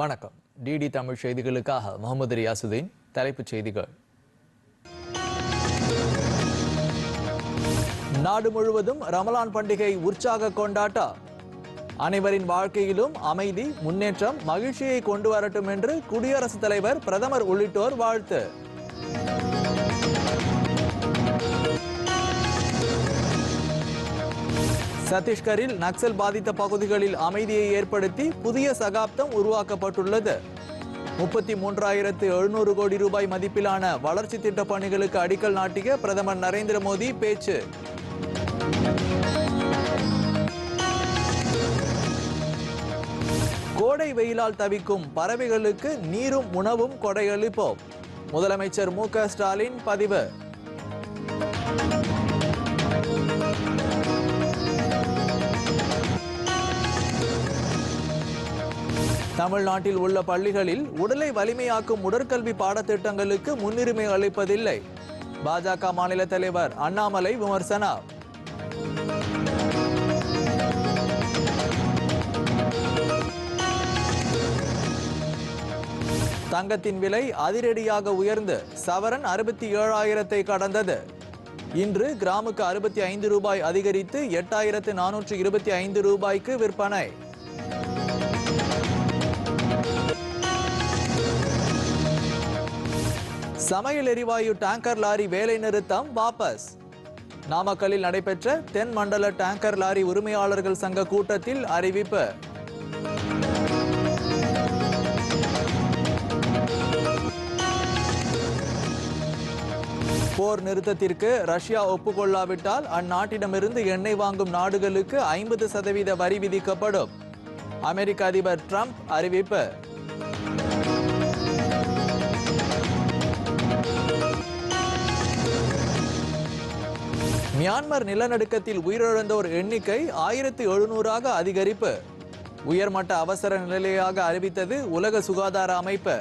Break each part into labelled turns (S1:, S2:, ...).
S1: வணக்கம் டிடி தமிழ் செய்திகளுக்காக முகமது ரியாசுதீன் தலைப்புச் செய்திகள் நாடு முழுவதும் ரமலான் பண்டிகை உற்சாக கொண்டாட்டா அனைவரின் வாழ்க்கையிலும் அமைதி முன்னேற்றம் மகிழ்ச்சியை கொண்டு வரட்டும் என்று குடியரசுத் தலைவர் பிரதமர் உள்ளிட்டோர் வாழ்த்து சத்தீஸ்கரில் நக்சல் பாதித்த பகுதிகளில் அமைதியை ஏற்படுத்தி புதிய சகாப்தம் உருவாக்கப்பட்டுள்ளது முப்பத்தி மூன்றாயிரத்து எழுநூறு கோடி ரூபாய் மதிப்பிலான வளர்ச்சி திட்ட பணிகளுக்கு அடிக்கல் நாட்டிய பிரதமர் நரேந்திர மோடி பேச்சு கோடை வெயிலால் தவிக்கும் பறவைகளுக்கு நீரும் உணவும் கொடையளிப்போம் முதலமைச்சர் மு ஸ்டாலின் பதிவு தமிழ்நாட்டில் உள்ள பள்ளிகளில் உடலை வலிமையாக்கும் உடற்கல்வி பாடத்திட்டங்களுக்கு முன்னுரிமை அளிப்பதில்லை பாஜக மாநில தலைவர் அண்ணாமலை விமர்சனம் தங்கத்தின் விலை அதிரடியாக உயர்ந்து சவரன் அறுபத்தி ஏழாயிரத்தை கடந்தது இன்று கிராமுக்கு அறுபத்தி ஐந்து ரூபாய் அதிகரித்து எட்டாயிரத்து நானூற்று இருபத்தி ஐந்து ரூபாய்க்கு விற்பனை சமையல் எரிவாயு டேங்கர் லாரி வேலை நிறுத்தம் வாபஸ் நாமக்கல்லில் நடைபெற்ற தென் மண்டல டேங்கர் லாரி உரிமையாளர்கள் சங்க கூட்டத்தில் அறிவிப்பு போர் நிறுத்தத்திற்கு ரஷ்யா ஒப்புக்கொள்ளாவிட்டால் அந்நாட்டிடமிருந்து எண்ணெய் வாங்கும் நாடுகளுக்கு ஐம்பது சதவீத வரி விதிக்கப்படும் அமெரிக்க அதிபர் ட்ரம்ப் அறிவிப்பு மியான்மர் நிலநடுக்கத்தில் உயிரிழந்தோர் எண்ணிக்கை ஆயிரத்தி எழுநூறாக அதிகரிப்பு உயர்மட்ட அவசர நிலையாக அறிவித்தது உலக சுகாதார அமைப்பு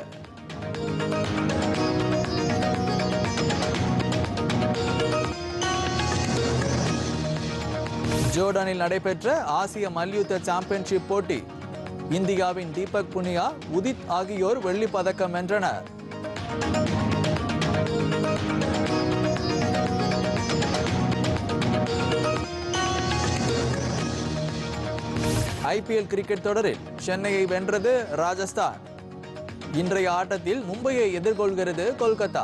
S1: ஜோர்டானில் நடைபெற்ற ஆசிய மல்யுத்த சாம்பியன்ஷிப் போட்டி இந்தியாவின் தீபக் புனியா உதித் ஆகியோர் வெள்ளிப் பதக்கம் வென்றனர் ஐபிஎல் கிரிக்கெட் தொடரில் சென்னையை வென்றது ராஜஸ்தான் இன்றைய ஆட்டத்தில் மும்பையை எதிர்கொள்கிறது கொல்கத்தா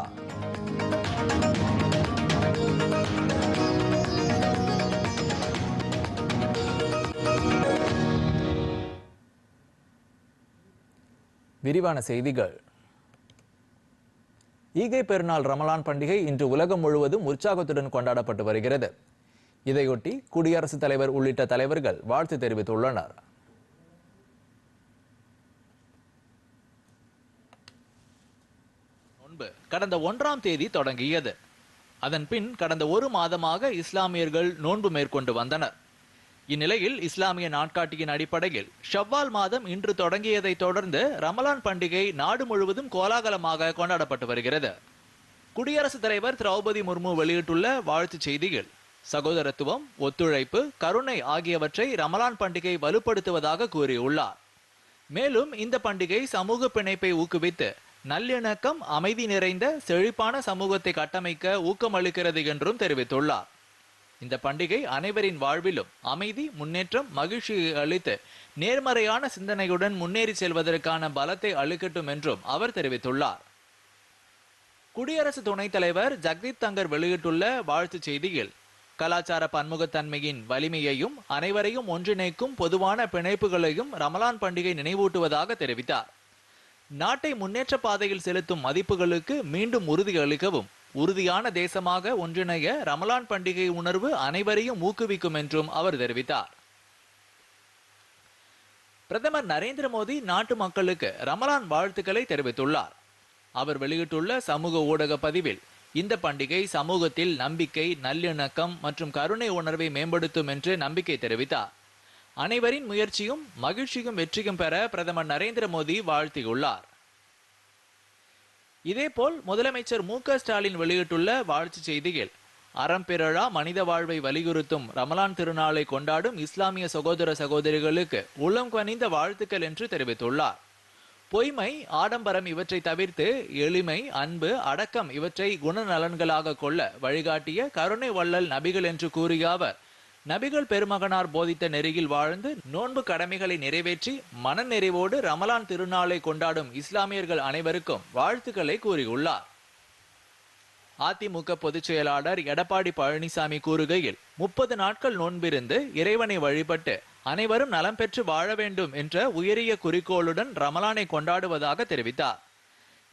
S1: விரிவான செய்திகள் ஈகை பெருநாள் ரமலான் பண்டிகை இன்று உலகம் முழுவதும் உற்சாகத்துடன் கொண்டாடப்பட்டு வருகிறது இதையொட்டி குடியரசுத் தலைவர் உள்ளிட்ட தலைவர்கள் வாழ்த்து தெரிவித்துள்ளனர் கடந்த ஒன்றாம் தேதி தொடங்கியது அதன் பின் கடந்த ஒரு மாதமாக இஸ்லாமியர்கள் நோன்பு மேற்கொண்டு வந்தனர் இந்நிலையில் இஸ்லாமிய நாட்காட்டியின் அடிப்படையில் ஷவ்வால் மாதம் இன்று தொடங்கியதை தொடர்ந்து ரமலான் பண்டிகை நாடு முழுவதும் கோலாகலமாக கொண்டாடப்பட்டு வருகிறது குடியரசுத் தலைவர் திரௌபதி முர்மு வெளியிட்டுள்ள வாழ்த்துச் செய்தியில் சகோதரத்துவம் ஒத்துழைப்பு கருணை ஆகியவற்றை ரமலான் பண்டிகை வலுப்படுத்துவதாக கூறியுள்ளார் மேலும் இந்த பண்டிகை சமூக பிணைப்பை ஊக்குவித்து நல்லிணக்கம் அமைதி நிறைந்த செழிப்பான சமூகத்தை கட்டமைக்க ஊக்கமளிக்கிறது என்றும் தெரிவித்துள்ளார் இந்த பண்டிகை அனைவரின் வாழ்விலும் அமைதி முன்னேற்றம் மகிழ்ச்சியை அளித்து நேர்மறையான சிந்தனையுடன் முன்னேறி செல்வதற்கான பலத்தை அளிக்கட்டும் என்றும் அவர் தெரிவித்துள்ளார் குடியரசு துணைத் தலைவர் ஜக்தீப் தங்கர் வெளியிட்டுள்ள வாழ்த்துச் செய்தியில் கலாச்சார பன்முகத்தன்மையின் வலிமையையும் அனைவரையும் ஒன்றிணைக்கும் பொதுவான பிணைப்புகளையும் ரமலான் பண்டிகை நினைவூட்டுவதாக தெரிவித்தார் நாட்டை முன்னேற்ற பாதையில் செலுத்தும் மதிப்புகளுக்கு மீண்டும் உறுதி அளிக்கவும் உறுதியான தேசமாக ஒன்றிணைய ரமலான் பண்டிகை உணர்வு அனைவரையும் ஊக்குவிக்கும் என்றும் அவர் தெரிவித்தார் பிரதமர் நரேந்திர மோடி நாட்டு மக்களுக்கு ரமலான் வாழ்த்துக்களை தெரிவித்துள்ளார் அவர் வெளியிட்டுள்ள சமூக ஊடக பதிவில் இந்த பண்டிகை சமூகத்தில் நம்பிக்கை நல்லிணக்கம் மற்றும் கருணை உணர்வை மேம்படுத்தும் என்று நம்பிக்கை தெரிவித்தார் அனைவரின் முயற்சியும் மகிழ்ச்சியும் வெற்றியும் பெற பிரதமர் நரேந்திர மோடி வாழ்த்தியுள்ளார் இதேபோல் முதலமைச்சர் மு ஸ்டாலின் வெளியிட்டுள்ள வாழ்த்து செய்தியில் அறம்பிறழா மனித வாழ்வை வலியுறுத்தும் ரமலான் திருநாளை கொண்டாடும் இஸ்லாமிய சகோதர சகோதரிகளுக்கு உள்ளம் கனிந்த வாழ்த்துக்கள் என்று தெரிவித்துள்ளார் பொய்மை ஆடம்பரம் இவற்றை தவிர்த்து எளிமை அன்பு அடக்கம் இவற்றை குணநலன்களாக கொள்ள வழிகாட்டிய கருணை வள்ளல் நபிகள் என்று கூறிய அவர் நபிகள் பெருமகனார் போதித்த நெறியில் வாழ்ந்து நோன்பு கடமைகளை நிறைவேற்றி மனநிறைவோடு ரமலான் திருநாளை கொண்டாடும் இஸ்லாமியர்கள் அனைவருக்கும் வாழ்த்துக்களை கூறியுள்ளார் அதிமுக பொதுச் செயலாளர் எடப்பாடி பழனிசாமி கூறுகையில் முப்பது நாட்கள் நோன்பிருந்து இறைவனை வழிபட்டு அனைவரும் நலம் பெற்று வாழ வேண்டும் என்ற உயரிய குறிக்கோளுடன் ரமலானை கொண்டாடுவதாக தெரிவித்தார்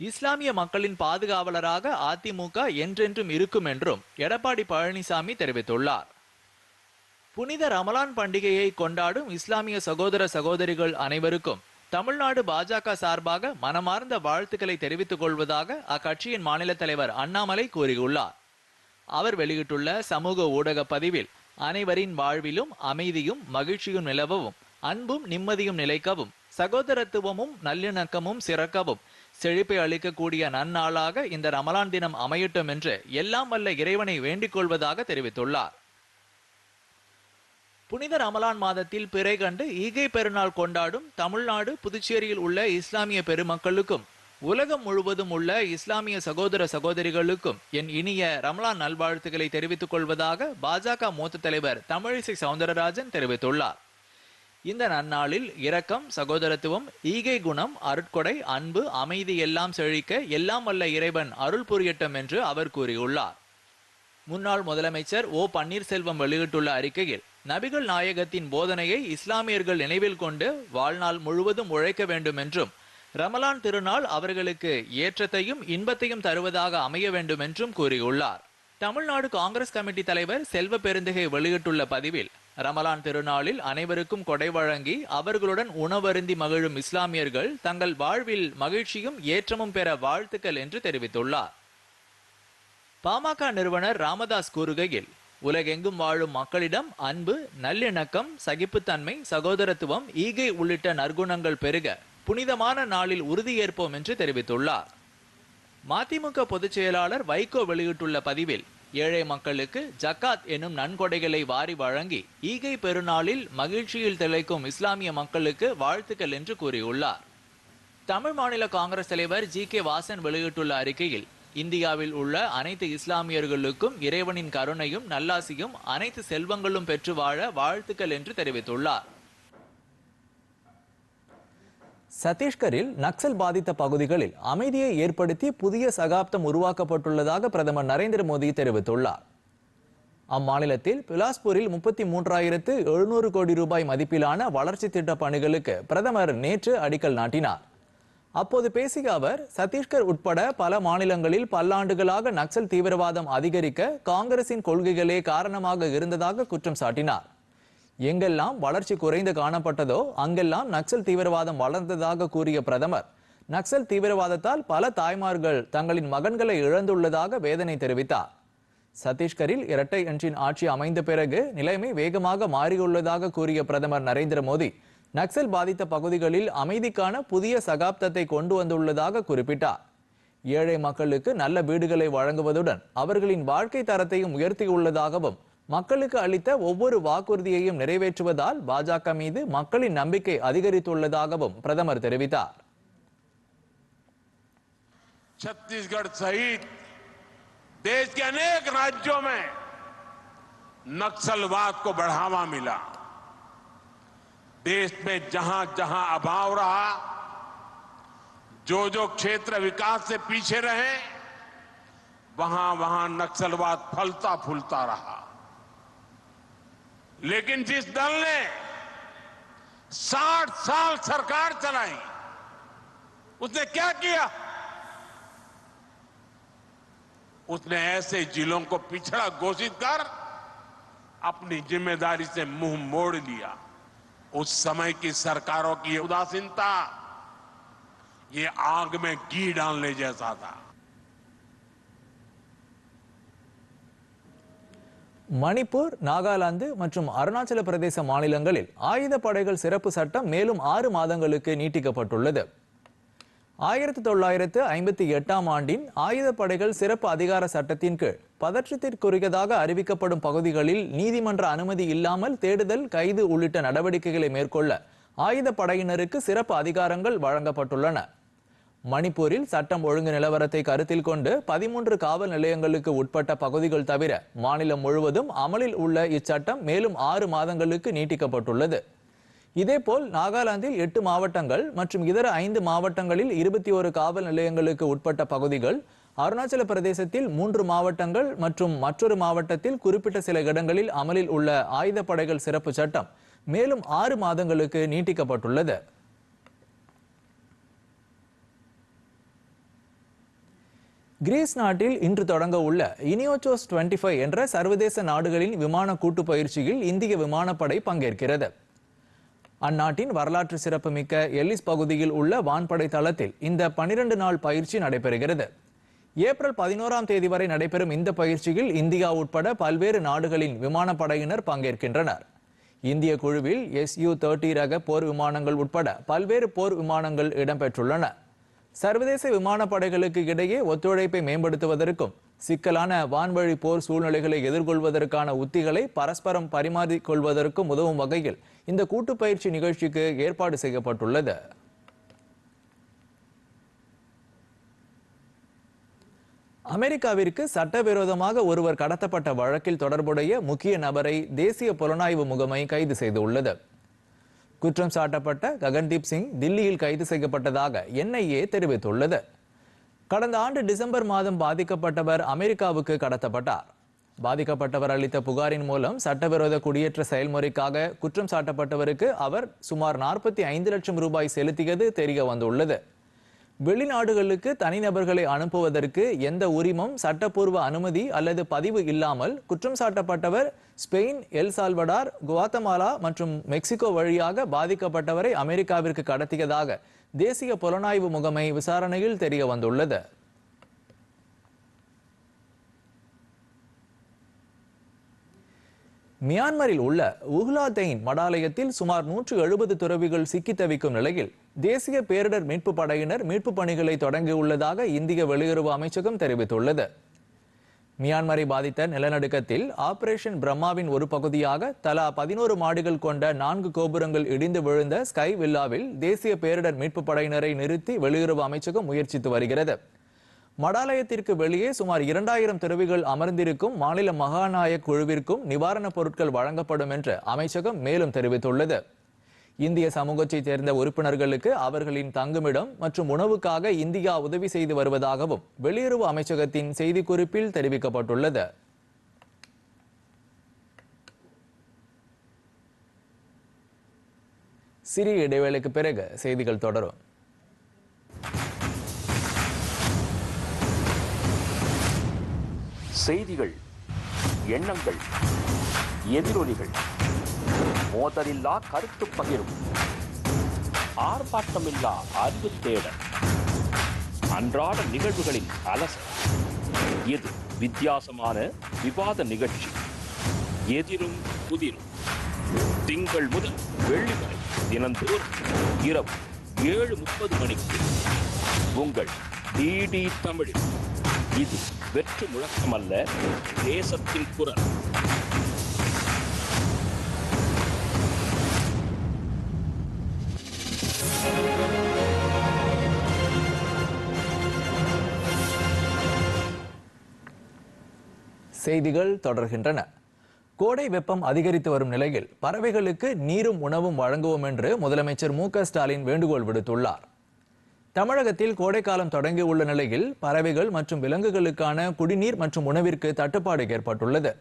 S1: இஸ்லாமிய மக்களின் பாதுகாவலராக அதிமுக என்றென்றும் இருக்கும் என்றும் எடப்பாடி பழனிசாமி தெரிவித்துள்ளார் புனித ரமலான் பண்டிகையை கொண்டாடும் இஸ்லாமிய சகோதர சகோதரிகள் அனைவருக்கும் தமிழ்நாடு பாஜக சார்பாக மனமார்ந்த வாழ்த்துக்களை தெரிவித்துக் கொள்வதாக அக்கட்சியின் மாநில தலைவர் அண்ணாமலை கூறியுள்ளார் அவர் வெளியிட்டுள்ள சமூக ஊடக பதிவில் அனைவரின் வாழ்விலும் அமைதியும் மகிழ்ச்சியும் நிலவவும் அன்பும் நிம்மதியும் நிலைக்கவும் சகோதரத்துவமும் நல்லிணக்கமும் சிறக்கவும் செழிப்பை அளிக்கக்கூடிய நன்னாளாக இந்த ரமலான் தினம் அமையட்டும் என்று எல்லாம் வல்ல இறைவனை வேண்டிக் கொள்வதாக தெரிவித்துள்ளார் புனித ரமலான் மாதத்தில் பிறை கண்டு ஈகை பெருநாள் கொண்டாடும் தமிழ்நாடு புதுச்சேரியில் உள்ள இஸ்லாமிய பெருமக்களுக்கும் உலகம் முழுவதும் உள்ள இஸ்லாமிய சகோதர சகோதரிகளுக்கும் என் இனிய ரமலான் நல்வாழ்த்துக்களை தெரிவித்துக் கொள்வதாக பாஜக மூத்த தலைவர் தமிழிசை சவுந்தரராஜன் தெரிவித்துள்ளார் இந்த நன்னாளில் இரக்கம் சகோதரத்துவம் ஈகை குணம் அருட்கொடை அன்பு அமைதி எல்லாம் செழிக்க எல்லாம் வல்ல இறைவன் அருள் புரியட்டும் என்று அவர் கூறியுள்ளார் முன்னாள் முதலமைச்சர் ஓ பன்னீர்செல்வம் வெளியிட்டுள்ள அறிக்கையில் நபிகள் நாயகத்தின் போதனையை இஸ்லாமியர்கள் நினைவில் கொண்டு வாழ்நாள் முழுவதும் உழைக்க வேண்டும் என்றும் ரமலான் திருநாள் அவர்களுக்கு ஏற்றத்தையும் இன்பத்தையும் தருவதாக அமைய வேண்டும் என்றும் கூறியுள்ளார் தமிழ்நாடு காங்கிரஸ் கமிட்டி தலைவர் செல்வ பெருந்தகை வெளியிட்டுள்ள பதிவில் ரமலான் திருநாளில் அனைவருக்கும் கொடை வழங்கி அவர்களுடன் உணவருந்தி மகிழும் இஸ்லாமியர்கள் தங்கள் வாழ்வில் மகிழ்ச்சியும் ஏற்றமும் பெற வாழ்த்துக்கள் என்று தெரிவித்துள்ளார் பாமக நிறுவனர் ராமதாஸ் கூறுகையில் உலகெங்கும் வாழும் மக்களிடம் அன்பு நல்லிணக்கம் சகிப்புத்தன்மை சகோதரத்துவம் ஈகை உள்ளிட்ட நற்குணங்கள் பெருக புனிதமான நாளில் உறுதியேற்போம் என்று தெரிவித்துள்ளார் மதிமுக பொதுச் செயலாளர் வைகோ வெளியிட்டுள்ள பதிவில் ஏழை மக்களுக்கு ஜக்காத் எனும் நன்கொடைகளை வாரி வழங்கி ஈகை பெருநாளில் மகிழ்ச்சியில் திளைக்கும் இஸ்லாமிய மக்களுக்கு வாழ்த்துக்கள் என்று கூறியுள்ளார் தமிழ் மாநில காங்கிரஸ் தலைவர் ஜி கே வாசன் வெளியிட்டுள்ள அறிக்கையில் இந்தியாவில் உள்ள அனைத்து இஸ்லாமியர்களுக்கும் இறைவனின் கருணையும் நல்லாசியும் அனைத்து செல்வங்களும் பெற்று வாழ வாழ்த்துக்கள் என்று தெரிவித்துள்ளார் சத்தீஸ்கரில் நக்சல் பாதித்த பகுதிகளில் அமைதியை ஏற்படுத்தி புதிய சகாப்தம் உருவாக்கப்பட்டுள்ளதாக பிரதமர் நரேந்திர மோடி தெரிவித்துள்ளார் அம்மாநிலத்தில் பிலாஸ்பூரில் முப்பத்தி மூன்றாயிரத்து எழுநூறு கோடி ரூபாய் மதிப்பிலான வளர்ச்சி திட்ட பணிகளுக்கு பிரதமர் நேற்று அடிக்கல் நாட்டினார் அப்போது பேசிய அவர் சத்தீஸ்கர் உட்பட பல மாநிலங்களில் பல்லாண்டுகளாக நக்சல் தீவிரவாதம் அதிகரிக்க காங்கிரசின் கொள்கைகளே காரணமாக இருந்ததாக குற்றம் சாட்டினார் எங்கெல்லாம் வளர்ச்சி குறைந்து காணப்பட்டதோ அங்கெல்லாம் நக்சல் தீவிரவாதம் வளர்ந்ததாக கூறிய பிரதமர் நக்சல் தீவிரவாதத்தால் பல தாய்மார்கள் தங்களின் மகன்களை இழந்துள்ளதாக வேதனை தெரிவித்தார் சத்தீஸ்கரில் இரட்டை அன்றின் ஆட்சி அமைந்த பிறகு நிலைமை வேகமாக மாறியுள்ளதாக கூறிய பிரதமர் நரேந்திர மோடி நக்சல் பாதித்த பகுதிகளில் அமைதிக்கான புதிய சகாப்தத்தை கொண்டு வந்துள்ளதாக குறிப்பிட்டார் ஏழை மக்களுக்கு நல்ல வீடுகளை வழங்குவதுடன் அவர்களின் வாழ்க்கை தரத்தையும் உயர்த்தியுள்ளதாகவும் மக்களுக்கு அளித்த ஒவ்வொரு வாக்குறுதியையும் நிறைவேற்றுவதால் பாஜக மீது மக்களின் நம்பிக்கை அதிகரித்துள்ளதாகவும் பிரதமர் தெரிவித்தார்
S2: छत्तीसगढ़ सहित देश के अनेक राज्यों में नक्सलवाद को बढ़ावा मिला देश में जहां जहां अभाव रहा जो जो क्षेत्र विकास से पीछे रहे वहां वहां नक्सलवाद फलता फूलता रहा लेकिन जिस दल ने 60 साल सरकार चलाई उसने क्या किया उसने ऐसे जिलों को पिछड़ा घोषित कर अपनी जिम्मेदारी से मुंह मोड़ लिया उस समय की सरकारों की उदासीनता ये आग में घी डालने जैसा था
S1: மணிப்பூர் நாகாலாந்து மற்றும் அருணாச்சல பிரதேச மாநிலங்களில் ஆயுத படைகள் சிறப்பு சட்டம் மேலும் ஆறு மாதங்களுக்கு நீட்டிக்கப்பட்டுள்ளது ஆயிரத்தி தொள்ளாயிரத்து ஐம்பத்தி எட்டாம் ஆண்டின் ஆயுத படைகள் சிறப்பு அதிகார சட்டத்தின் கீழ் பதற்றத்திற்குரியதாக அறிவிக்கப்படும் பகுதிகளில் நீதிமன்ற அனுமதி இல்லாமல் தேடுதல் கைது உள்ளிட்ட நடவடிக்கைகளை மேற்கொள்ள ஆயுத படையினருக்கு சிறப்பு அதிகாரங்கள் வழங்கப்பட்டுள்ளன மணிப்பூரில் சட்டம் ஒழுங்கு நிலவரத்தை கருத்தில் கொண்டு பதிமூன்று காவல் நிலையங்களுக்கு உட்பட்ட பகுதிகள் தவிர மாநிலம் முழுவதும் அமலில் உள்ள இச்சட்டம் மேலும் ஆறு மாதங்களுக்கு நீட்டிக்கப்பட்டுள்ளது இதேபோல் நாகாலாந்தில் எட்டு மாவட்டங்கள் மற்றும் இதர ஐந்து மாவட்டங்களில் இருபத்தி ஒரு காவல் நிலையங்களுக்கு உட்பட்ட பகுதிகள் அருணாச்சல பிரதேசத்தில் மூன்று மாவட்டங்கள் மற்றும் மற்றொரு மாவட்டத்தில் குறிப்பிட்ட சில இடங்களில் அமலில் உள்ள ஆயுதப்படைகள் சிறப்பு சட்டம் மேலும் ஆறு மாதங்களுக்கு நீட்டிக்கப்பட்டுள்ளது கிரீஸ் நாட்டில் இன்று தொடங்க உள்ள இனியோச்சோஸ் டுவெண்ட்டி ஃபைவ் என்ற சர்வதேச நாடுகளின் விமான கூட்டு பயிற்சியில் இந்திய விமானப்படை பங்கேற்கிறது அந்நாட்டின் வரலாற்று சிறப்புமிக்க எல்லிஸ் பகுதியில் உள்ள வான்படை தளத்தில் இந்த பனிரெண்டு நாள் பயிற்சி நடைபெறுகிறது ஏப்ரல் பதினோராம் தேதி வரை நடைபெறும் இந்த பயிற்சியில் இந்தியா உட்பட பல்வேறு நாடுகளின் விமானப்படையினர் பங்கேற்கின்றனர் இந்திய குழுவில் எஸ்யூ தேர்ட்டி ரக போர் விமானங்கள் உட்பட பல்வேறு போர் விமானங்கள் இடம்பெற்றுள்ளன சர்வதேச விமானப்படைகளுக்கு இடையே ஒத்துழைப்பை மேம்படுத்துவதற்கும் சிக்கலான வான்வழி போர் சூழ்நிலைகளை எதிர்கொள்வதற்கான உத்திகளை பரஸ்பரம் பரிமாறிக்கொள்வதற்கும் உதவும் வகையில் இந்த கூட்டு பயிற்சி நிகழ்ச்சிக்கு ஏற்பாடு செய்யப்பட்டுள்ளது அமெரிக்காவிற்கு சட்டவிரோதமாக ஒருவர் கடத்தப்பட்ட வழக்கில் தொடர்புடைய முக்கிய நபரை தேசிய புலனாய்வு முகமை கைது செய்துள்ளது குற்றம் சாட்டப்பட்ட ககன்தீப் சிங் தில்லியில் கைது செய்யப்பட்டதாக என்ஐஏ தெரிவித்துள்ளது கடந்த ஆண்டு டிசம்பர் மாதம் பாதிக்கப்பட்டவர் அமெரிக்காவுக்கு கடத்தப்பட்டார் பாதிக்கப்பட்டவர் அளித்த புகாரின் மூலம் சட்டவிரோத குடியேற்ற செயல்முறைக்காக குற்றம் சாட்டப்பட்டவருக்கு அவர் சுமார் நாற்பத்தி ஐந்து லட்சம் ரூபாய் செலுத்தியது தெரிய வந்துள்ளது வெளிநாடுகளுக்கு தனிநபர்களை அனுப்புவதற்கு எந்த உரிமம் சட்டப்பூர்வ அனுமதி அல்லது பதிவு இல்லாமல் குற்றம் சாட்டப்பட்டவர் ஸ்பெயின் எல் சால்வடார் குவாத்தமாலா மற்றும் மெக்சிகோ வழியாக பாதிக்கப்பட்டவரை அமெரிக்காவிற்கு கடத்தியதாக தேசிய புலனாய்வு முகமை விசாரணையில் தெரிய வந்துள்ளது மியான்மரில் உள்ள உஹ்லாதெயின் மடாலயத்தில் சுமார் நூற்று எழுபது துறவிகள் சிக்கி தவிக்கும் நிலையில் தேசிய பேரிடர் மீட்பு படையினர் மீட்பு பணிகளை தொடங்கியுள்ளதாக இந்திய வெளியுறவு அமைச்சகம் தெரிவித்துள்ளது மியான்மரை பாதித்த நிலநடுக்கத்தில் ஆபரேஷன் பிரம்மாவின் ஒரு பகுதியாக தலா பதினோரு மாடிகள் கொண்ட நான்கு கோபுரங்கள் இடிந்து விழுந்த ஸ்கை வில்லாவில் தேசிய பேரிடர் மீட்பு படையினரை நிறுத்தி வெளியுறவு அமைச்சகம் முயற்சித்து வருகிறது மடாலயத்திற்கு வெளியே சுமார் இரண்டாயிரம் துறவிகள் அமர்ந்திருக்கும் மாநில மகாநாயக் குழுவிற்கும் நிவாரணப் பொருட்கள் வழங்கப்படும் என்று அமைச்சகம் மேலும் தெரிவித்துள்ளது இந்திய சமூகத்தைச் சேர்ந்த உறுப்பினர்களுக்கு அவர்களின் தங்குமிடம் மற்றும் உணவுக்காக இந்தியா உதவி செய்து வருவதாகவும் வெளியுறவு அமைச்சகத்தின் செய்திக்குறிப்பில் தெரிவிக்கப்பட்டுள்ளது சிறிய இடைவேளைக்கு பிறகு செய்திகள் தொடரும்
S3: செய்திகள் எண்ணங்கள் எதிரொலிகள் மோதலில்லா கருத்து பகிரும் ஆர்ப்பாட்டமில்லா அறிவு தேடல் அன்றாட நிகழ்வுகளின் அலசல் இது வித்தியாசமான விவாத நிகழ்ச்சி எதிரும் புதிரும் திங்கள் முதல் வெள்ளி வரை தினந்தோறும் இரவு ஏழு முப்பது மணிக்கு உங்கள் டிடி தமிழில் இது வெற்று அல்ல தேசத்தின் குரல்
S1: செய்திகள் தொடர்கின்றன கோடை வெப்பம் அதிகரித்து வரும் நிலையில் பறவைகளுக்கு நீரும் உணவும் வழங்குவோம் என்று முதலமைச்சர் மு ஸ்டாலின் வேண்டுகோள் விடுத்துள்ளார் தமிழகத்தில் கோடைக்காலம் தொடங்கியுள்ள நிலையில் பறவைகள் மற்றும் விலங்குகளுக்கான குடிநீர் மற்றும் உணவிற்கு தட்டுப்பாடு ஏற்பட்டுள்ளது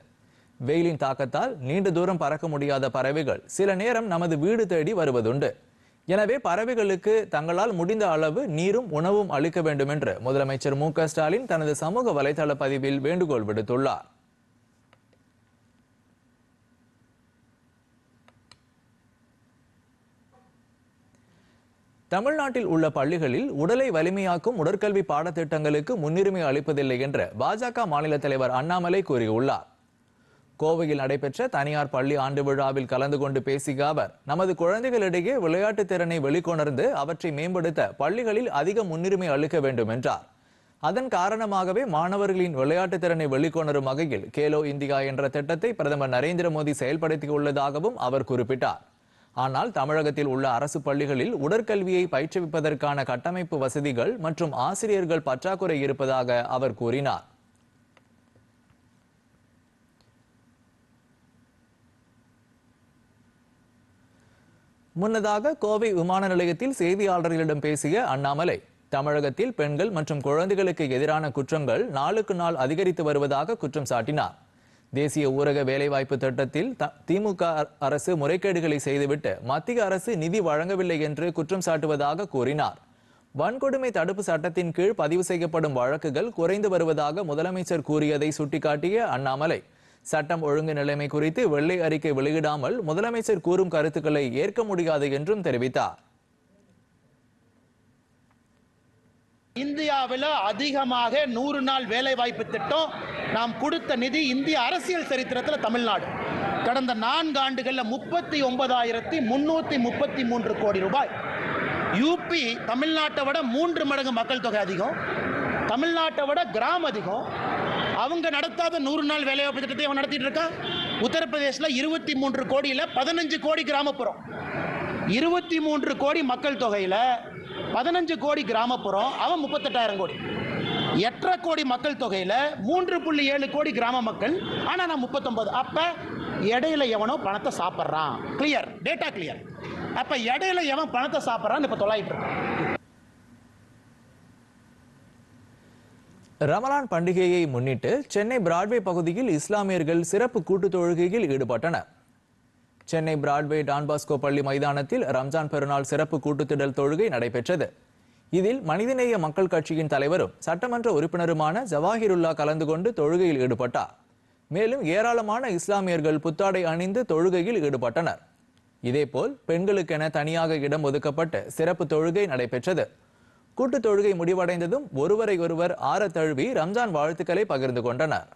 S1: வெயிலின் தாக்கத்தால் நீண்ட தூரம் பறக்க முடியாத பறவைகள் சில நேரம் நமது வீடு தேடி வருவதுண்டு எனவே பறவைகளுக்கு தங்களால் முடிந்த அளவு நீரும் உணவும் அளிக்க வேண்டும் என்று முதலமைச்சர் மு ஸ்டாலின் தனது சமூக வலைதள பதிவில் வேண்டுகோள் விடுத்துள்ளார் தமிழ்நாட்டில் உள்ள பள்ளிகளில் உடலை வலிமையாக்கும் உடற்கல்வி பாடத்திட்டங்களுக்கு முன்னுரிமை அளிப்பதில்லை என்று பாஜக மாநில தலைவர் அண்ணாமலை கூறியுள்ளார் கோவையில் நடைபெற்ற தனியார் பள்ளி ஆண்டு விழாவில் கலந்து கொண்டு பேசிய அவர் நமது குழந்தைகளிடையே விளையாட்டு திறனை வெளிக்கொணர்ந்து அவற்றை மேம்படுத்த பள்ளிகளில் அதிக முன்னுரிமை அளிக்க வேண்டும் என்றார் அதன் காரணமாகவே மாணவர்களின் விளையாட்டு திறனை வெளிக்கொணரும் வகையில் கேலோ இந்தியா என்ற திட்டத்தை பிரதமர் நரேந்திர மோடி செயல்படுத்தியுள்ளதாகவும் அவர் குறிப்பிட்டார் ஆனால் தமிழகத்தில் உள்ள அரசு பள்ளிகளில் உடற்கல்வியை பயிற்றுவிப்பதற்கான கட்டமைப்பு வசதிகள் மற்றும் ஆசிரியர்கள் பற்றாக்குறை இருப்பதாக அவர் கூறினார் முன்னதாக கோவை விமான நிலையத்தில் செய்தியாளர்களிடம் பேசிய அண்ணாமலை தமிழகத்தில் பெண்கள் மற்றும் குழந்தைகளுக்கு எதிரான குற்றங்கள் நாளுக்கு நாள் அதிகரித்து வருவதாக குற்றம் சாட்டினார் தேசிய ஊரக வேலைவாய்ப்பு திட்டத்தில் திமுக அரசு முறைகேடுகளை செய்துவிட்டு மத்திய அரசு நிதி வழங்கவில்லை என்று குற்றம் சாட்டுவதாக கூறினார் வன்கொடுமை தடுப்பு சட்டத்தின் கீழ் பதிவு செய்யப்படும் வழக்குகள் குறைந்து வருவதாக முதலமைச்சர் கூறியதை சுட்டிக்காட்டிய அண்ணாமலை சட்டம் ஒழுங்கு நிலைமை குறித்து வெள்ளை அறிக்கை வெளியிடாமல் முதலமைச்சர் கூறும் கருத்துக்களை ஏற்க முடியாது என்றும் தெரிவித்தார்
S4: இந்தியாவில் அதிகமாக நூறு நாள் வேலைவாய்ப்பு திட்டம் நாம் கொடுத்த நிதி இந்திய அரசியல் சரித்திரத்தில் தமிழ்நாடு கடந்த நான்கு ஆண்டுகளில் முப்பத்தி ஒன்பதாயிரத்தி முன்னூற்றி முப்பத்தி மூன்று கோடி ரூபாய் யூபி தமிழ்நாட்டை விட மூன்று மடங்கு மக்கள் தொகை அதிகம் தமிழ்நாட்டை விட கிராம் அதிகம் அவங்க நடத்தாத நூறு நாள் வேலைவாய்ப்பு திட்டத்தை அவன் நடத்திட்டு இருக்கான் உத்தரப்பிரதேசில் இருபத்தி மூன்று கோடியில் பதினஞ்சு கோடி கிராமப்புறம் இருபத்தி மூன்று கோடி மக்கள் தொகையில் பதினஞ்சு கோடி கிராமப்புறம் அவன் முப்பத்தெட்டாயிரம் கோடி எட்டரை கோடி மக்கள் தொகையில் மூன்று புள்ளி ஏழு கோடி கிராம மக்கள் ஆனால் நான் முப்பத்தொம்பது அப்போ இடையில எவனோ பணத்தை சாப்பிட்றான் கிளியர் டேட்டா கிளியர் அப்போ இடையில எவன் பணத்தை சாப்பிட்றான்னு இப்போ தொலாயிட்டு இருக்கான்
S1: ரமலான் பண்டிகையை முன்னிட்டு சென்னை பிராட்வே பகுதியில் இஸ்லாமியர்கள் சிறப்பு கூட்டு தொழுகையில் ஈடுபட்டனர் சென்னை பிராட்வே டான்பாஸ்கோ பள்ளி மைதானத்தில் ரம்ஜான் பெருநாள் சிறப்பு கூட்டுத்திடல் தொழுகை நடைபெற்றது இதில் மனிதநேய மக்கள் கட்சியின் தலைவரும் சட்டமன்ற உறுப்பினருமான ஜவாஹிருல்லா கலந்து கொண்டு தொழுகையில் ஈடுபட்டார் மேலும் ஏராளமான இஸ்லாமியர்கள் புத்தாடை அணிந்து தொழுகையில் ஈடுபட்டனர் இதேபோல் பெண்களுக்கென தனியாக இடம் ஒதுக்கப்பட்டு சிறப்பு தொழுகை நடைபெற்றது கூட்டுத் தொழுகை முடிவடைந்ததும் ஒருவரை ஒருவர் ஆற தழுவி ரம்ஜான் வாழ்த்துக்களை பகிர்ந்து கொண்டனர்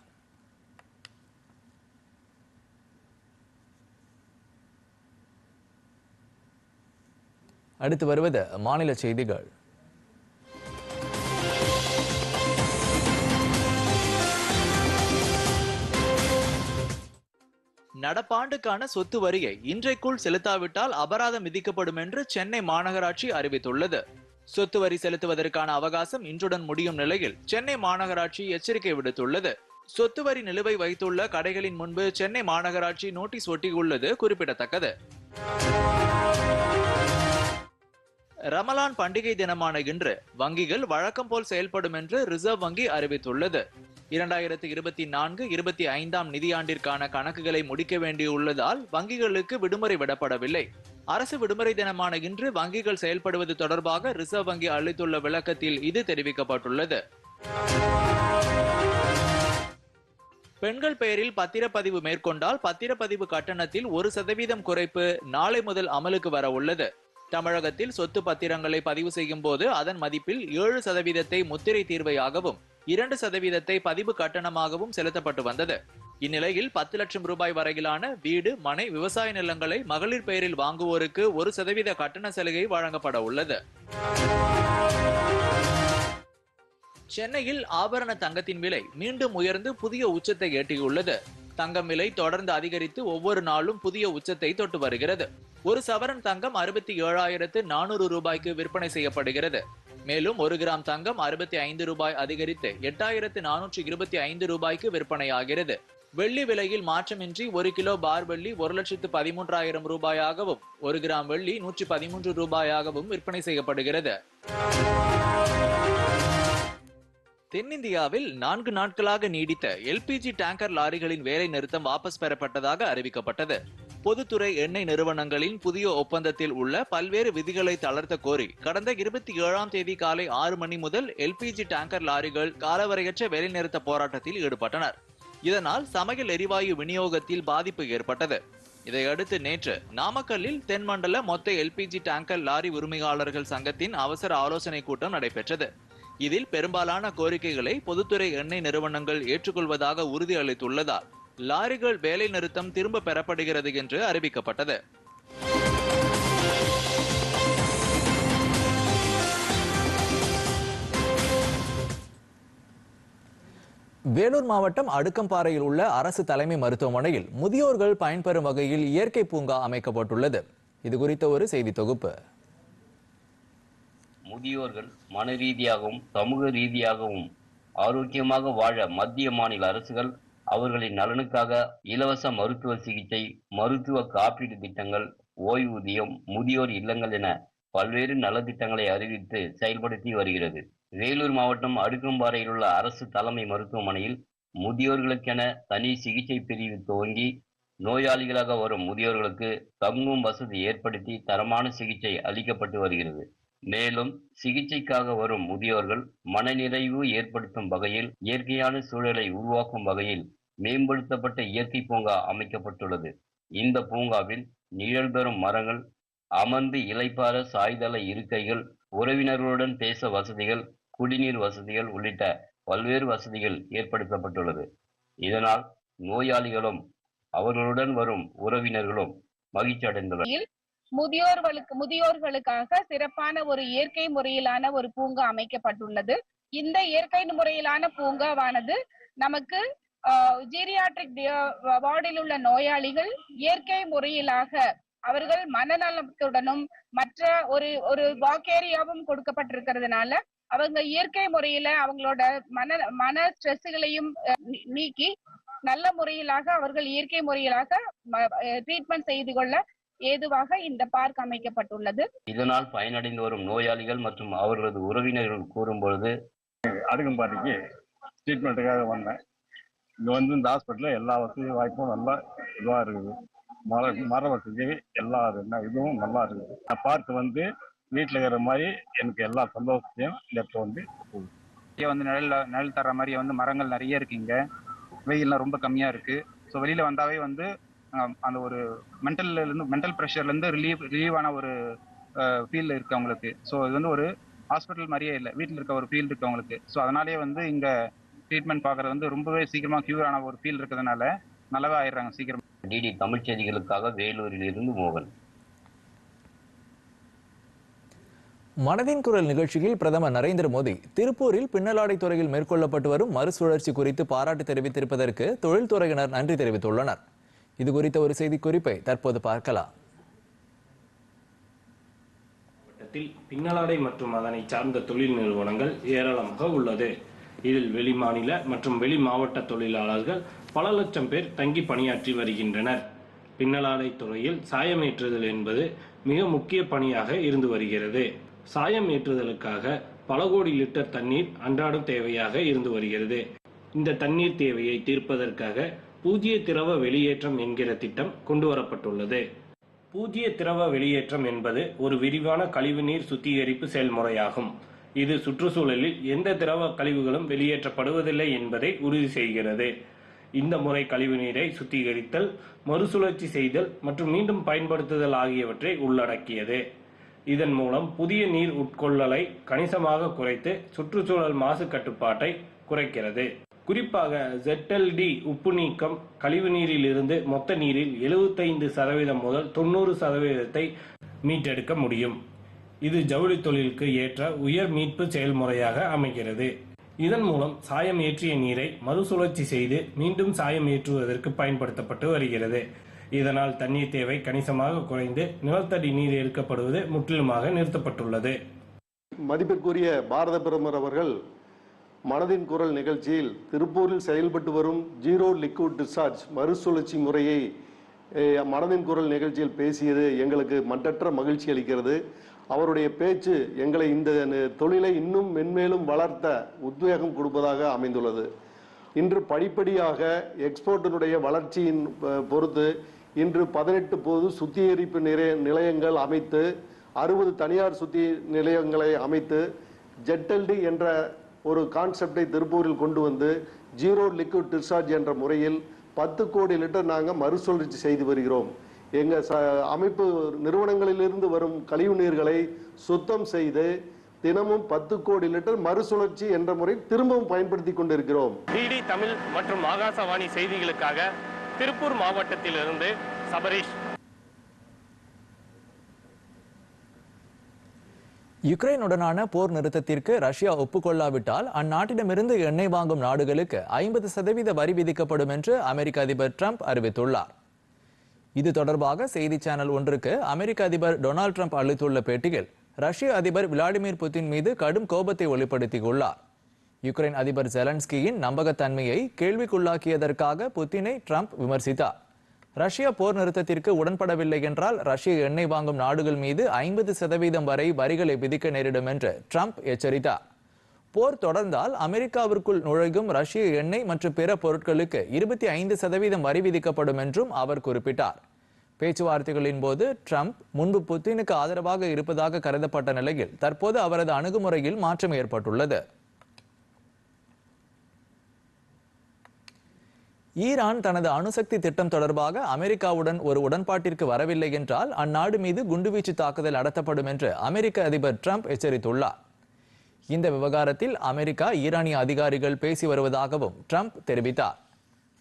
S1: அடுத்து வருவது மாநில செய்திகள் நடப்பாண்டுக்கான சொத்து வரியை இன்றைக்குள் செலுத்தாவிட்டால் அபராதம் விதிக்கப்படும் என்று சென்னை மாநகராட்சி அறிவித்துள்ளது சொத்து வரி செலுத்துவதற்கான அவகாசம் இன்றுடன் முடியும் நிலையில் சென்னை மாநகராட்சி எச்சரிக்கை விடுத்துள்ளது சொத்து வரி நிலுவை வைத்துள்ள கடைகளின் முன்பு சென்னை மாநகராட்சி நோட்டீஸ் ஒட்டியுள்ளது குறிப்பிடத்தக்கது ரமலான் பண்டிகை தினமான இன்று வங்கிகள் வழக்கம் போல் செயல்படும் என்று ரிசர்வ் வங்கி அறிவித்துள்ளது இரண்டாயிரத்தி இருபத்தி நான்கு இருபத்தி ஐந்தாம் நிதியாண்டிற்கான கணக்குகளை முடிக்க வேண்டியுள்ளதால் வங்கிகளுக்கு விடுமுறை விடப்படவில்லை அரசு விடுமுறை தினமான இன்று வங்கிகள் செயல்படுவது தொடர்பாக ரிசர்வ் வங்கி அளித்துள்ள விளக்கத்தில் இது தெரிவிக்கப்பட்டுள்ளது பெண்கள் பெயரில் பத்திரப்பதிவு மேற்கொண்டால் பத்திரப்பதிவு கட்டணத்தில் ஒரு சதவீதம் குறைப்பு நாளை முதல் அமலுக்கு வர உள்ளது தமிழகத்தில் சொத்து பத்திரங்களை பதிவு செய்யும் போது அதன் மதிப்பில் ஏழு சதவீதத்தை முத்திரை தீர்வையாகவும் இரண்டு சதவீதத்தை பதிவு கட்டணமாகவும் செலுத்தப்பட்டு வந்தது இந்நிலையில் பத்து லட்சம் ரூபாய் வரையிலான வீடு மனை விவசாய நிலங்களை மகளிர் பெயரில் வாங்குவோருக்கு ஒரு சதவீத கட்டண சலுகை வழங்கப்பட உள்ளது சென்னையில் ஆபரண தங்கத்தின் விலை மீண்டும் உயர்ந்து புதிய உச்சத்தை எட்டியுள்ளது தங்கம் விலை தொடர்ந்து அதிகரித்து ஒவ்வொரு நாளும் புதிய உச்சத்தை தொட்டு வருகிறது ஒரு சவரன் தங்கம் அறுபத்தி ஏழாயிரத்து நானூறு ரூபாய்க்கு விற்பனை செய்யப்படுகிறது மேலும் ஒரு கிராம் தங்கம் அறுபத்தி ஐந்து ரூபாய் அதிகரித்து எட்டாயிரத்து நானூற்றி இருபத்தி ஐந்து ரூபாய்க்கு விற்பனையாகிறது வெள்ளி விலையில் மாற்றமின்றி ஒரு கிலோ பார் வெள்ளி ஒரு லட்சத்து பதிமூன்றாயிரம் ரூபாயாகவும் ஒரு கிராம் வெள்ளி நூற்றி பதிமூன்று ரூபாயாகவும் விற்பனை செய்யப்படுகிறது தென்னிந்தியாவில் நான்கு நாட்களாக நீடித்த எல்பிஜி டேங்கர் லாரிகளின் வேலை நிறுத்தம் வாபஸ் பெறப்பட்டதாக அறிவிக்கப்பட்டது பொதுத்துறை எண்ணெய் நிறுவனங்களின் புதிய ஒப்பந்தத்தில் உள்ள பல்வேறு விதிகளை தளர்த்த கோரி கடந்த இருபத்தி ஏழாம் தேதி காலை ஆறு மணி முதல் எல்பிஜி டேங்கர் லாரிகள் காலவரையற்ற வேலைநிறுத்த போராட்டத்தில் ஈடுபட்டனர் இதனால் சமையல் எரிவாயு விநியோகத்தில் பாதிப்பு ஏற்பட்டது இதையடுத்து நேற்று நாமக்கல்லில் தென்மண்டல மொத்த எல்பிஜி டேங்கர் லாரி உரிமையாளர்கள் சங்கத்தின் அவசர ஆலோசனை கூட்டம் நடைபெற்றது இதில் பெரும்பாலான கோரிக்கைகளை பொதுத்துறை எண்ணெய் நிறுவனங்கள் ஏற்றுக்கொள்வதாக உறுதி அளித்துள்ளதால் லாரிகள் வேலை நிறுத்தம் திரும்ப பெறப்படுகிறது என்று அறிவிக்கப்பட்டது வேலூர் மாவட்டம் அடுக்கம்பாறையில் உள்ள அரசு தலைமை மருத்துவமனையில் முதியோர்கள் பயன்பெறும் வகையில் இயற்கை பூங்கா அமைக்கப்பட்டுள்ளது இது குறித்த ஒரு செய்தி தொகுப்பு
S5: முதியோர்கள் மன ரீதியாகவும் சமூக ரீதியாகவும் ஆரோக்கியமாக வாழ மத்திய மாநில அரசுகள் அவர்களின் நலனுக்காக இலவச மருத்துவ சிகிச்சை மருத்துவ காப்பீடு திட்டங்கள் ஓய்வூதியம் முதியோர் இல்லங்கள் என பல்வேறு நலத்திட்டங்களை அறிவித்து செயல்படுத்தி வருகிறது வேலூர் மாவட்டம் அடுக்கம்பாறையில் உள்ள அரசு தலைமை மருத்துவமனையில் முதியோர்களுக்கென தனி சிகிச்சை பிரிவு துவங்கி நோயாளிகளாக வரும் முதியோர்களுக்கு தங்கும் வசதி ஏற்படுத்தி தரமான சிகிச்சை அளிக்கப்பட்டு வருகிறது மேலும் சிகிச்சைக்காக வரும் முதியோர்கள் மனநிறைவு ஏற்படுத்தும் வகையில் இயற்கையான சூழலை உருவாக்கும் வகையில் மேம்படுத்தப்பட்ட இயற்கை பூங்கா அமைக்கப்பட்டுள்ளது இந்த பூங்காவில் நிழல் பெறும் மரங்கள் அமர்ந்து இலைப்பார சாய்தள இருக்கைகள் உறவினர்களுடன் பேச வசதிகள் குடிநீர் வசதிகள் உள்ளிட்ட பல்வேறு வசதிகள் ஏற்படுத்தப்பட்டுள்ளது இதனால் நோயாளிகளும் அவர்களுடன் வரும் உறவினர்களும் மகிழ்ச்சி அடைந்துள்ளனர்
S6: முதியோர்களுக்கு முதியோர்களுக்காக சிறப்பான ஒரு இயற்கை முறையிலான ஒரு பூங்கா அமைக்கப்பட்டுள்ளது இந்த இயற்கை முறையிலான பூங்காவானது நமக்கு ஜீரியாட்ரிக் வார்டில் உள்ள நோயாளிகள் இயற்கை முறையிலாக அவர்கள் மனநலத்துடனும் மற்ற ஒரு ஒரு வாக்கேரியாவும் கொடுக்கப்பட்டிருக்கிறதுனால அவங்க இயற்கை முறையில அவங்களோட மன மன ஸ்ட்ரெஸ்ஸுகளையும் நீக்கி நல்ல முறையிலாக அவர்கள் இயற்கை முறையிலாக ட்ரீட்மெண்ட் செய்து கொள்ள ஏதுவாக இந்த பார்க் அமைக்கப்பட்டுள்ளது
S5: இதனால் பயனடைந்து வரும் நோயாளிகள் மற்றும் அவர்களது உறவினர்கள் கூறும்பொழுது
S7: அடுக்கும்பாட்டிக்கு ட்ரீட்மெண்ட்டுக்காக வந்தேன் இங்கே வந்து இந்த ஹாஸ்பிட்டலில் எல்லா வசதி வாய்ப்பும் நல்லா இதுவாக இருக்குது மர மர வசதி எல்லா இதுவும் நல்லா இருக்குது நான் பார்க் வந்து வீட்டில் இருக்கிற மாதிரி எனக்கு எல்லா சந்தோஷத்தையும் இப்போ வந்து
S8: இங்கே வந்து நிழல் நிழல் தர மாதிரி வந்து மரங்கள் நிறைய இருக்குங்க வெயிலெலாம் ரொம்ப கம்மியாக இருக்குது ஸோ வெளியில் வந்தாவே வந்து அந்த ஒரு மென்டல்லேருந்து மென்டல் ப்ரெஷர்லேருந்து ரிலீவ் ஆன ஒரு ஃபீல் இருக்குது அவங்களுக்கு ஸோ இது வந்து ஒரு ஹாஸ்பிட்டல் மாதிரியே இல்லை வீட்டில் இருக்க ஒரு ஃபீல் இருக்குது அவங்களுக்கு ஸோ அதனாலேயே வந்து இங்கே ட்ரீட்மெண்ட் பார்க்கறது வந்து ரொம்பவே சீக்கிரமாக கியூர் ஆன ஒரு ஃபீல் இருக்கிறதுனால நல்லாவே ஆயிடுறாங்க சீக்கிரம்
S5: டிடி தமிழ் செய்திகளுக்காக வேலூரில் இருந்து மோகன்
S1: மனதின் குரல் நிகழ்ச்சியில் பிரதமர் நரேந்திர மோடி திருப்பூரில் பின்னலாடை துறையில் மேற்கொள்ளப்பட்டு வரும் மறுசுழற்சி குறித்து பாராட்டு தெரிவித்திருப்பதற்கு தொழில்துறையினர் நன்றி தெரிவித்துள்ளனர் இது குறித்த ஒரு செய்தி குறிப்பை தற்போது பார்க்கலாம்
S9: பின்னலாடை மற்றும் அதனை சார்ந்த தொழில் நிறுவனங்கள் ஏராளமாக உள்ளது இதில் வெளி மாநில மற்றும் வெளி மாவட்ட தொழிலாளர்கள் பல லட்சம் பேர் தங்கி பணியாற்றி வருகின்றனர் பின்னலாடை துறையில் சாயம் ஏற்றுதல் என்பது மிக முக்கிய பணியாக இருந்து வருகிறது சாயம் ஏற்றுதலுக்காக பல கோடி லிட்டர் தண்ணீர் அன்றாடம் தேவையாக இருந்து வருகிறது இந்த தண்ணீர் தேவையை தீர்ப்பதற்காக பூஜ்ய திரவ வெளியேற்றம் என்கிற திட்டம் கொண்டுவரப்பட்டுள்ளது பூஜ்ய திரவ வெளியேற்றம் என்பது ஒரு விரிவான கழிவுநீர் சுத்திகரிப்பு செயல்முறையாகும் இது சுற்றுச்சூழலில் எந்த திரவ கழிவுகளும் வெளியேற்றப்படுவதில்லை என்பதை உறுதி செய்கிறது இந்த முறை கழிவு நீரை சுத்திகரித்தல் மறுசுழற்சி செய்தல் மற்றும் மீண்டும் பயன்படுத்துதல் ஆகியவற்றை உள்ளடக்கியது இதன் மூலம் புதிய நீர் உட்கொள்ளலை கணிசமாக குறைத்து சுற்றுச்சூழல் மாசு கட்டுப்பாட்டை குறைக்கிறது குறிப்பாக ZLD உப்பு நீக்கம் கழிவு இருந்து மொத்த நீரில் எழுபத்தைந்து சதவீதம் முதல் தொண்ணூறு சதவீதத்தை மீட்டெடுக்க முடியும் இது ஜவுளி தொழிலுக்கு ஏற்ற உயர் மீட்பு செயல்முறையாக அமைகிறது இதன் மூலம் சாயம் ஏற்றிய நீரை மறுசுழற்சி செய்து மீண்டும் சாயம் ஏற்றுவதற்கு பயன்படுத்தப்பட்டு வருகிறது இதனால் தண்ணீர் தேவை கணிசமாக குறைந்து நிலத்தடி நீர் எடுக்கப்படுவது முற்றிலுமாக நிறுத்தப்பட்டுள்ளது
S10: மதிப்பிற்குரிய பாரத பிரதமர் அவர்கள் மனதின் குரல் நிகழ்ச்சியில் திருப்பூரில் செயல்பட்டு வரும் ஜீரோ லிக்விட் டிஸ்சார்ஜ் மறுசுழற்சி முறையை மனதின் குரல் நிகழ்ச்சியில் பேசியது எங்களுக்கு மட்டற்ற மகிழ்ச்சி அளிக்கிறது அவருடைய பேச்சு எங்களை இந்த தொழிலை இன்னும் மென்மேலும் வளர்த்த உத்வேகம் கொடுப்பதாக அமைந்துள்ளது இன்று படிப்படியாக எக்ஸ்போர்ட்டினுடைய வளர்ச்சியின் பொறுத்து இன்று பதினெட்டு பொது சுத்திகரிப்பு நிலைய நிலையங்கள் அமைத்து அறுபது தனியார் சுத்தி நிலையங்களை அமைத்து ஜெட்டல்டி என்ற ஒரு கான்செப்டை திருப்பூரில் கொண்டு வந்து ஜீரோ லிக்விட் டிஸ்சார்ஜ் என்ற முறையில் பத்து கோடி லிட்டர் நாங்கள் மறுசுழற்சி செய்து வருகிறோம் எங்கள் ச அமைப்பு நிறுவனங்களிலிருந்து வரும் கழிவு நீர்களை சுத்தம் செய்து தினமும் பத்து கோடி லிட்டர் மறுசுழற்சி என்ற முறை திரும்பவும் பயன்படுத்தி கொண்டிருக்கிறோம்
S11: டிடி தமிழ் மற்றும் ஆகாசவாணி செய்திகளுக்காக திருப்பூர் மாவட்டத்திலிருந்து சபரீஷ்
S1: யுக்ரைனுடனான போர் நிறுத்தத்திற்கு ரஷ்யா ஒப்புக்கொள்ளாவிட்டால் அந்நாட்டிடமிருந்து எண்ணெய் வாங்கும் நாடுகளுக்கு ஐம்பது சதவீத வரி விதிக்கப்படும் என்று அமெரிக்க அதிபர் டிரம்ப் அறிவித்துள்ளார் இது தொடர்பாக செய்தி சேனல் ஒன்றுக்கு அமெரிக்க அதிபர் டொனால்டு டிரம்ப் அளித்துள்ள பேட்டியில் ரஷ்ய அதிபர் விளாடிமிர் புதின் மீது கடும் கோபத்தை வெளிப்படுத்தியுள்ளார் யுக்ரைன் அதிபர் ஜெலன்ஸ்கியின் நம்பகத்தன்மையை கேள்விக்குள்ளாக்கியதற்காக புத்தினை டிரம்ப் விமர்சித்தார் ரஷ்யா போர் நிறுத்தத்திற்கு உடன்படவில்லை என்றால் ரஷ்ய எண்ணெய் வாங்கும் நாடுகள் மீது ஐம்பது சதவீதம் வரை வரிகளை விதிக்க நேரிடும் என்று ட்ரம்ப் எச்சரித்தார் போர் தொடர்ந்தால் அமெரிக்காவிற்குள் நுழைகும் ரஷ்ய எண்ணெய் மற்றும் பிற பொருட்களுக்கு இருபத்தி ஐந்து சதவீதம் வரி விதிக்கப்படும் என்றும் அவர் குறிப்பிட்டார் பேச்சுவார்த்தைகளின் போது ட்ரம்ப் முன்பு புத்தினுக்கு ஆதரவாக இருப்பதாக கருதப்பட்ட நிலையில் தற்போது அவரது அணுகுமுறையில் மாற்றம் ஏற்பட்டுள்ளது ஈரான் தனது அணுசக்தி திட்டம் தொடர்பாக அமெரிக்காவுடன் ஒரு உடன்பாட்டிற்கு வரவில்லை என்றால் அந்நாடு மீது குண்டுவீச்சு தாக்குதல் நடத்தப்படும் என்று அமெரிக்க அதிபர் டிரம்ப் எச்சரித்துள்ளார் இந்த விவகாரத்தில் அமெரிக்கா ஈரானிய அதிகாரிகள் பேசி வருவதாகவும் டிரம்ப் தெரிவித்தார்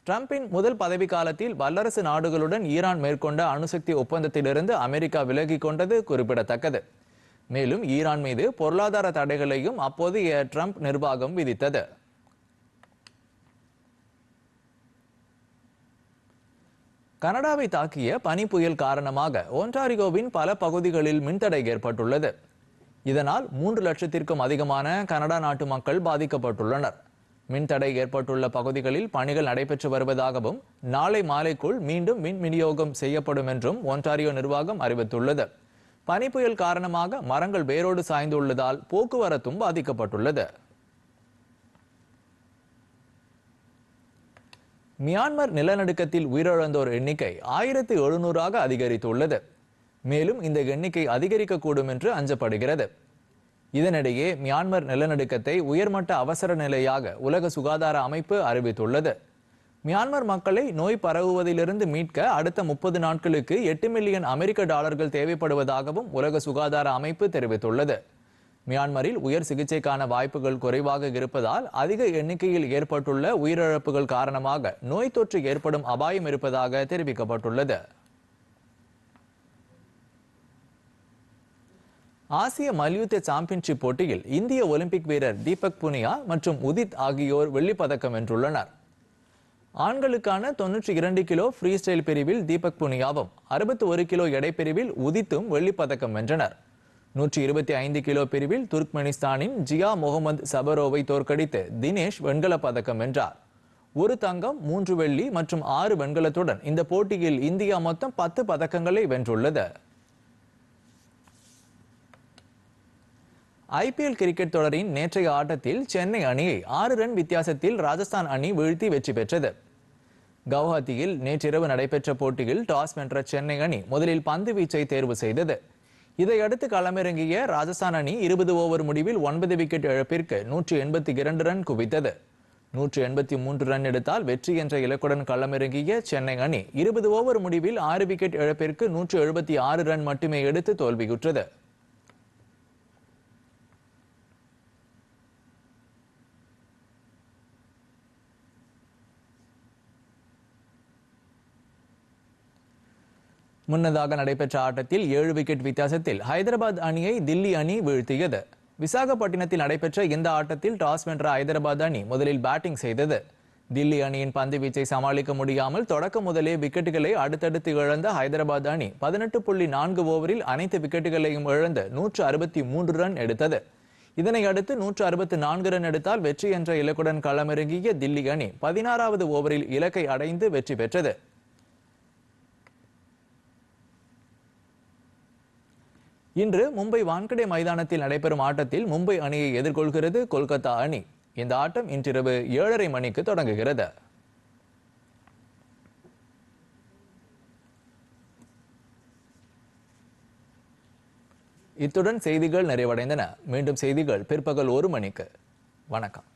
S1: டிரம்பின் முதல் பதவி காலத்தில் வல்லரசு நாடுகளுடன் ஈரான் மேற்கொண்ட அணுசக்தி ஒப்பந்தத்திலிருந்து அமெரிக்கா விலகிக் கொண்டது குறிப்பிடத்தக்கது மேலும் ஈரான் மீது பொருளாதார தடைகளையும் அப்போதைய டிரம்ப் நிர்வாகம் விதித்தது கனடாவை தாக்கிய பனி புயல் காரணமாக ஒன்டாரியோவின் பல பகுதிகளில் மின்தடை ஏற்பட்டுள்ளது இதனால் மூன்று லட்சத்திற்கும் அதிகமான கனடா நாட்டு மக்கள் பாதிக்கப்பட்டுள்ளனர் மின்தடை ஏற்பட்டுள்ள பகுதிகளில் பணிகள் நடைபெற்று வருவதாகவும் நாளை மாலைக்குள் மீண்டும் மின் விநியோகம் செய்யப்படும் என்றும் ஒன்டாரியோ நிர்வாகம் அறிவித்துள்ளது பனி புயல் காரணமாக மரங்கள் வேரோடு சாய்ந்துள்ளதால் போக்குவரத்தும் பாதிக்கப்பட்டுள்ளது மியான்மர் நிலநடுக்கத்தில் உயிரிழந்தோர் எண்ணிக்கை ஆயிரத்தி எழுநூறாக அதிகரித்துள்ளது மேலும் இந்த எண்ணிக்கை அதிகரிக்கக்கூடும் என்று அஞ்சப்படுகிறது இதனிடையே மியான்மர் நிலநடுக்கத்தை உயர்மட்ட அவசர நிலையாக உலக சுகாதார அமைப்பு அறிவித்துள்ளது மியான்மர் மக்களை நோய் பரவுவதிலிருந்து மீட்க அடுத்த முப்பது நாட்களுக்கு எட்டு மில்லியன் அமெரிக்க டாலர்கள் தேவைப்படுவதாகவும் உலக சுகாதார அமைப்பு தெரிவித்துள்ளது மியான்மரில் உயர் சிகிச்சைக்கான வாய்ப்புகள் குறைவாக இருப்பதால் அதிக எண்ணிக்கையில் ஏற்பட்டுள்ள உயிரிழப்புகள் காரணமாக நோய் தொற்று ஏற்படும் அபாயம் இருப்பதாக தெரிவிக்கப்பட்டுள்ளது ஆசிய மல்யுத்த சாம்பியன்ஷிப் போட்டியில் இந்திய ஒலிம்பிக் வீரர் தீபக் புனியா மற்றும் உதித் ஆகியோர் வெள்ளிப்பதக்கம் வென்றுள்ளனர் ஆண்களுக்கான தொன்னூற்றி இரண்டு கிலோ ஃப்ரீ ஸ்டைல் பிரிவில் தீபக் புனியாவும் அறுபத்தி ஒரு கிலோ எடை பிரிவில் உதித்தும் வெள்ளிப்பதக்கம் வென்றனர் நூற்றி இருபத்தி ஐந்து கிலோ பிரிவில் துர்க்மெனிஸ்தானின் ஜியா முகமது சபரோவை தோற்கடித்து தினேஷ் வெண்கலப் பதக்கம் வென்றார் ஒரு தங்கம் மூன்று வெள்ளி மற்றும் ஆறு வெண்கலத்துடன் இந்த போட்டியில் இந்தியா மொத்தம் பத்து பதக்கங்களை வென்றுள்ளது ஐபிஎல் கிரிக்கெட் தொடரின் நேற்றைய ஆட்டத்தில் சென்னை அணியை ஆறு ரன் வித்தியாசத்தில் ராஜஸ்தான் அணி வீழ்த்தி வெற்றி பெற்றது கவுஹாத்தியில் நேற்றிரவு நடைபெற்ற போட்டியில் டாஸ் வென்ற சென்னை அணி முதலில் பந்து வீச்சை தேர்வு செய்தது இதையடுத்து களமிறங்கிய ராஜஸ்தான் அணி இருபது ஓவர் முடிவில் ஒன்பது விக்கெட் இழப்பிற்கு நூற்று எண்பத்தி இரண்டு ரன் குவித்தது நூற்று எண்பத்தி மூன்று ரன் எடுத்தால் வெற்றி என்ற இலக்குடன் களமிறங்கிய சென்னை அணி இருபது ஓவர் முடிவில் ஆறு விக்கெட் இழப்பிற்கு நூற்று எழுபத்தி ஆறு ரன் மட்டுமே எடுத்து தோல்வியுற்றது முன்னதாக நடைபெற்ற ஆட்டத்தில் ஏழு விக்கெட் வித்தியாசத்தில் ஹைதராபாத் அணியை தில்லி அணி வீழ்த்தியது விசாகப்பட்டினத்தில் நடைபெற்ற இந்த ஆட்டத்தில் டாஸ் வென்ற ஹைதராபாத் அணி முதலில் பேட்டிங் செய்தது தில்லி அணியின் பந்து வீச்சை சமாளிக்க முடியாமல் தொடக்க முதலே விக்கெட்டுகளை அடுத்தடுத்து இழந்த ஹைதராபாத் அணி பதினெட்டு புள்ளி நான்கு ஓவரில் அனைத்து விக்கெட்டுகளையும் இழந்து நூற்று அறுபத்தி மூன்று ரன் எடுத்தது இதனை அடுத்து நூற்று அறுபத்தி நான்கு ரன் எடுத்தால் வெற்றி என்ற இலக்குடன் களமிறங்கிய தில்லி அணி பதினாறாவது ஓவரில் இலக்கை அடைந்து வெற்றி பெற்றது இன்று மும்பை வான்கடே மைதானத்தில் நடைபெறும் ஆட்டத்தில் மும்பை அணியை எதிர்கொள்கிறது கொல்கத்தா அணி இந்த ஆட்டம் இன்றிரவு ஏழரை மணிக்கு தொடங்குகிறது இத்துடன் செய்திகள் நிறைவடைந்தன மீண்டும் செய்திகள் பிற்பகல் ஒரு மணிக்கு வணக்கம்